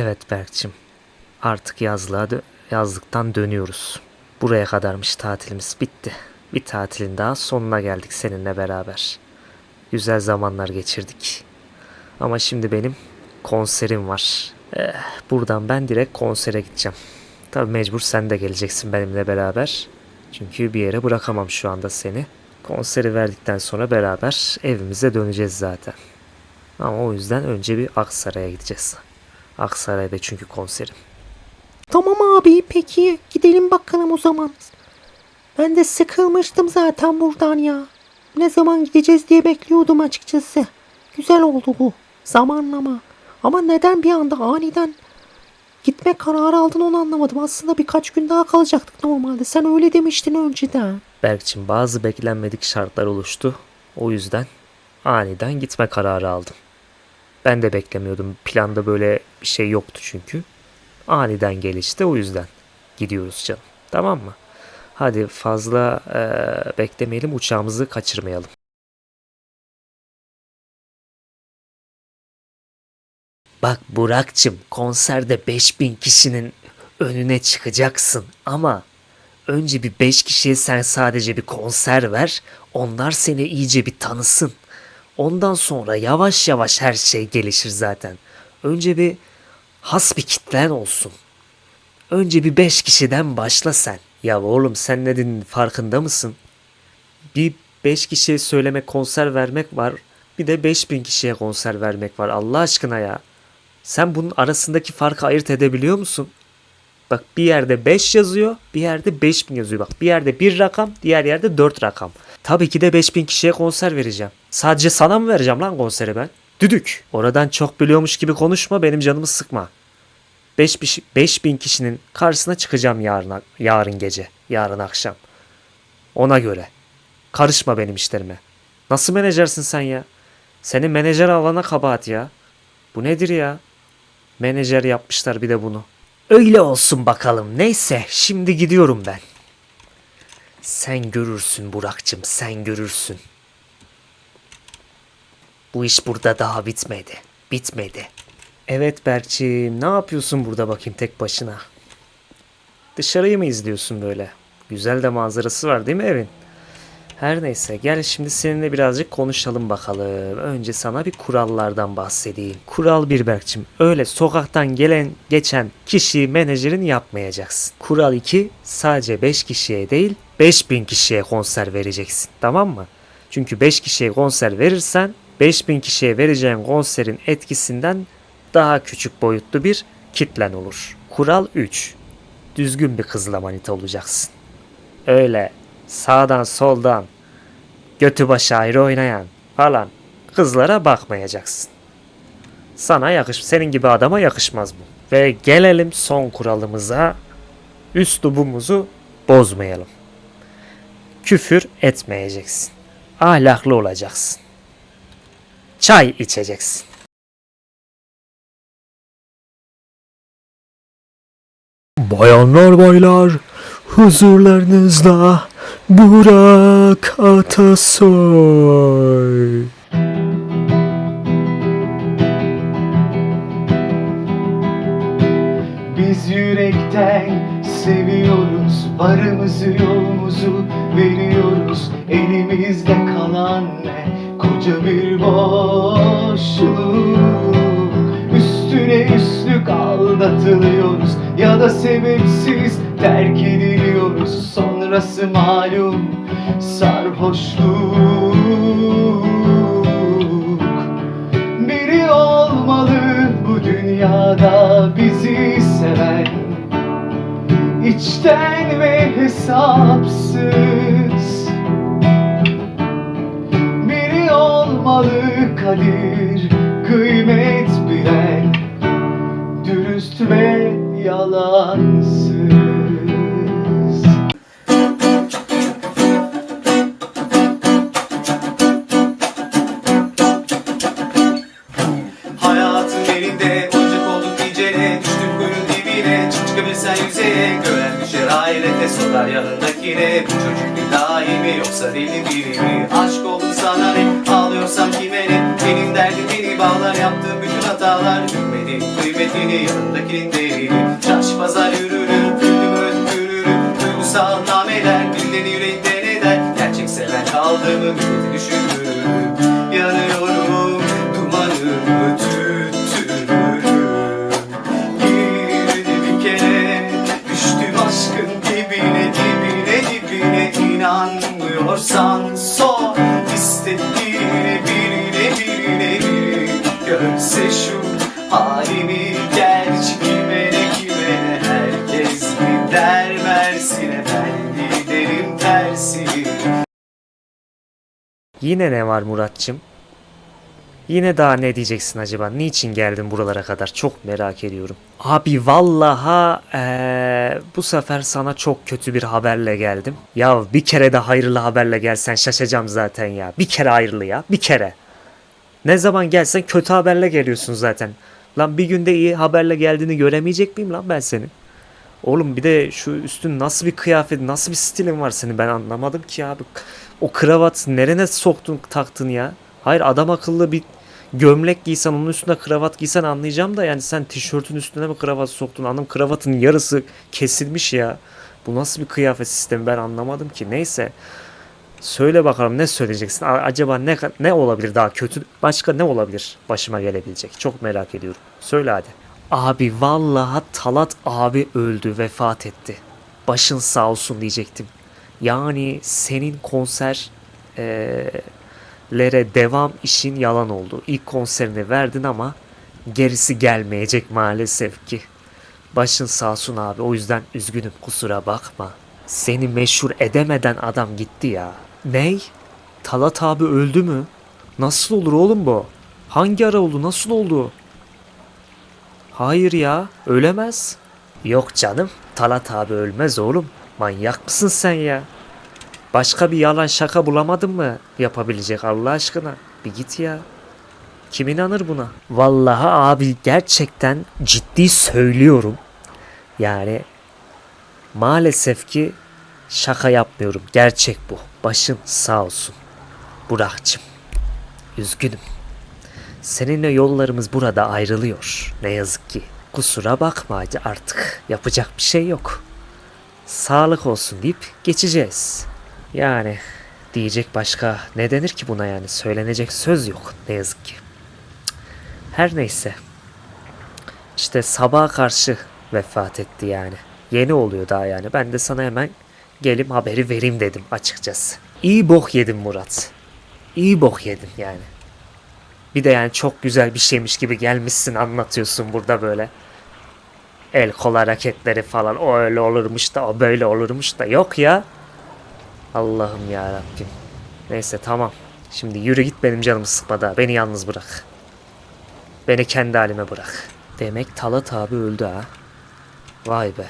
Evet Berk'cim. Artık yazlığa dö- yazlıktan dönüyoruz. Buraya kadarmış tatilimiz bitti. Bir tatilin daha sonuna geldik seninle beraber. Güzel zamanlar geçirdik. Ama şimdi benim konserim var. Eh, buradan ben direkt konsere gideceğim. Tabii mecbur sen de geleceksin benimle beraber. Çünkü bir yere bırakamam şu anda seni. Konseri verdikten sonra beraber evimize döneceğiz zaten. Ama o yüzden önce bir Aksaray'a gideceğiz. Aksaray'da çünkü konserim. Tamam abi peki gidelim bakalım o zaman. Ben de sıkılmıştım zaten buradan ya. Ne zaman gideceğiz diye bekliyordum açıkçası. Güzel oldu bu zamanlama. Ama neden bir anda aniden gitme kararı aldın onu anlamadım. Aslında birkaç gün daha kalacaktık normalde. Sen öyle demiştin önceden. Berk'cim bazı beklenmedik şartlar oluştu. O yüzden aniden gitme kararı aldım. Ben de beklemiyordum. Planda böyle bir şey yoktu çünkü. Aniden gelişti o yüzden gidiyoruz canım. Tamam mı? Hadi fazla eee, beklemeyelim uçağımızı kaçırmayalım. Bak Burak'cım konserde 5000 kişinin önüne çıkacaksın ama önce bir 5 kişiye sen sadece bir konser ver. Onlar seni iyice bir tanısın. Ondan sonra yavaş yavaş her şey gelişir zaten. Önce bir has bir kitlen olsun. Önce bir 5 kişiden başla sen. Ya oğlum sen ne dedin farkında mısın? Bir 5 kişiye söylemek konser vermek var. Bir de 5000 kişiye konser vermek var. Allah aşkına ya. Sen bunun arasındaki farkı ayırt edebiliyor musun? Bak bir yerde 5 yazıyor, bir yerde 5000 yazıyor. Bak bir yerde bir rakam, diğer yerde 4 rakam. Tabii ki de 5000 kişiye konser vereceğim. Sadece sana mı vereceğim lan konseri ben? Düdük. Oradan çok biliyormuş gibi konuşma, benim canımı sıkma. 5 5000 kişinin karşısına çıkacağım yarın yarın gece, yarın akşam. Ona göre. Karışma benim işlerime. Nasıl menajersin sen ya? Senin menajer alana kabahat ya. Bu nedir ya? Menajer yapmışlar bir de bunu. Öyle olsun bakalım. Neyse şimdi gidiyorum ben. Sen görürsün Burak'cığım sen görürsün. Bu iş burada daha bitmedi. Bitmedi. Evet Berkçiğim ne yapıyorsun burada bakayım tek başına? Dışarıyı mı izliyorsun böyle? Güzel de manzarası var değil mi evin? Her neyse gel şimdi seninle birazcık konuşalım bakalım. Önce sana bir kurallardan bahsedeyim. Kural bir Berkçim. Öyle sokaktan gelen geçen kişiyi menajerin yapmayacaksın. Kural 2 sadece 5 kişiye değil 5000 kişiye konser vereceksin. Tamam mı? Çünkü 5 kişiye konser verirsen 5000 kişiye vereceğin konserin etkisinden daha küçük boyutlu bir kitlen olur. Kural 3. Düzgün bir kızla manita olacaksın. Öyle sağdan soldan götü başı ayrı oynayan falan kızlara bakmayacaksın. Sana yakış, senin gibi adama yakışmaz bu. Ve gelelim son kuralımıza. Üslubumuzu bozmayalım. Küfür etmeyeceksin. Ahlaklı olacaksın. Çay içeceksin. Bayanlar baylar huzurlarınızda Burak Atasoy. Varımızı yoğumuzu veriyoruz. Elimizde kalan ne? Koca bir boşluk. Üstüne üstlük aldatılıyoruz. Ya da sebepsiz terk ediliyoruz. Sonrası malum sarhoşluk. Biri olmalı bu dünyada bizi seven içten ve hesapsız. Biri olmalı kadir kıymet bilen. Dürüst ve yalansız çıkabilsen yüzeye Gören düşer ahirete sorar yanındakine Bu çocuk bir dahi mi yoksa deli biri mi? Aşk oldum sana ne? Ağlıyorsam kime ne? Benim derdim beni bağlar yaptığım bütün hatalar Gülmedim kıymetini yanındakinin değerini Çarşı Yine ne var Muratçım? Yine daha ne diyeceksin acaba? Niçin geldin buralara kadar? Çok merak ediyorum. Abi vallaha eee, bu sefer sana çok kötü bir haberle geldim. Ya bir kere de hayırlı haberle gelsen şaşacağım zaten ya. Bir kere hayırlı ya. Bir kere. Ne zaman gelsen kötü haberle geliyorsun zaten. Lan bir günde iyi haberle geldiğini göremeyecek miyim lan ben senin? Oğlum bir de şu üstün nasıl bir kıyafet, nasıl bir stilin var senin ben anlamadım ki abi. O kravat nerene soktun taktın ya? Hayır adam akıllı bir gömlek giysen onun üstüne kravat giysen anlayacağım da yani sen tişörtün üstüne mi kravat soktun? Anım kravatın yarısı kesilmiş ya. Bu nasıl bir kıyafet sistemi ben anlamadım ki. Neyse. Söyle bakalım ne söyleyeceksin? Acaba ne ne olabilir daha kötü? Başka ne olabilir başıma gelebilecek? Çok merak ediyorum. Söyle hadi. Abi vallahi Talat abi öldü, vefat etti. Başın sağ olsun diyecektim. Yani senin konser eee, lere devam işin yalan oldu. İlk konserini verdin ama gerisi gelmeyecek maalesef ki. Başın sağ olsun abi. O yüzden üzgünüm kusura bakma. Seni meşhur edemeden adam gitti ya. Ney? Talat abi öldü mü? Nasıl olur oğlum bu? Hangi ara oldu? Nasıl oldu? Hayır ya, ölemez. Yok canım, Talat abi ölmez oğlum. Manyak mısın sen ya? Başka bir yalan şaka bulamadın mı yapabilecek Allah aşkına? Bir git ya. Kim inanır buna? Vallahi abi gerçekten ciddi söylüyorum. Yani maalesef ki şaka yapmıyorum. Gerçek bu. Başın sağ olsun. Burak'cığım. Üzgünüm. Seninle yollarımız burada ayrılıyor. Ne yazık ki. Kusura bakma artık. Yapacak bir şey yok. Sağlık olsun deyip geçeceğiz. Yani diyecek başka ne denir ki buna yani? Söylenecek söz yok ne yazık ki. Her neyse. İşte sabaha karşı vefat etti yani. Yeni oluyor daha yani. Ben de sana hemen gelim haberi vereyim dedim açıkçası. İyi bok yedim Murat. İyi bok yedim yani. Bir de yani çok güzel bir şeymiş gibi gelmişsin anlatıyorsun burada böyle. El kol hareketleri falan o öyle olurmuş da o böyle olurmuş da yok ya. Allah'ım ya Rabbim. Neyse tamam. Şimdi yürü git benim canımı sıkma da beni yalnız bırak. Beni kendi halime bırak. Demek Talat abi öldü ha. Vay be.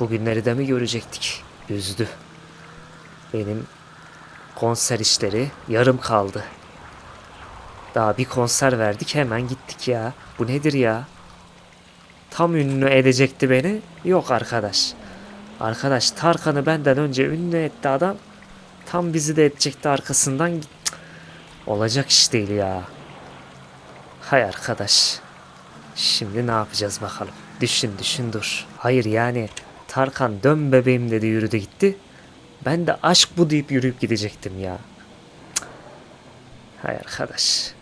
Bugünleri de mi görecektik? Üzdü. Benim konser işleri yarım kaldı. Daha bir konser verdik hemen gittik ya. Bu nedir ya? Tam ünlü edecekti beni. Yok arkadaş. Arkadaş Tarkan'ı benden önce ünlü etti adam. Tam bizi de edecekti arkasından. Cık, Olacak iş değil ya. Hay arkadaş. Şimdi ne yapacağız bakalım. Düşün düşün dur. Hayır yani Tarkan dön bebeğim dedi yürüdü gitti. Ben de aşk bu deyip yürüyüp gidecektim ya. Hay arkadaş.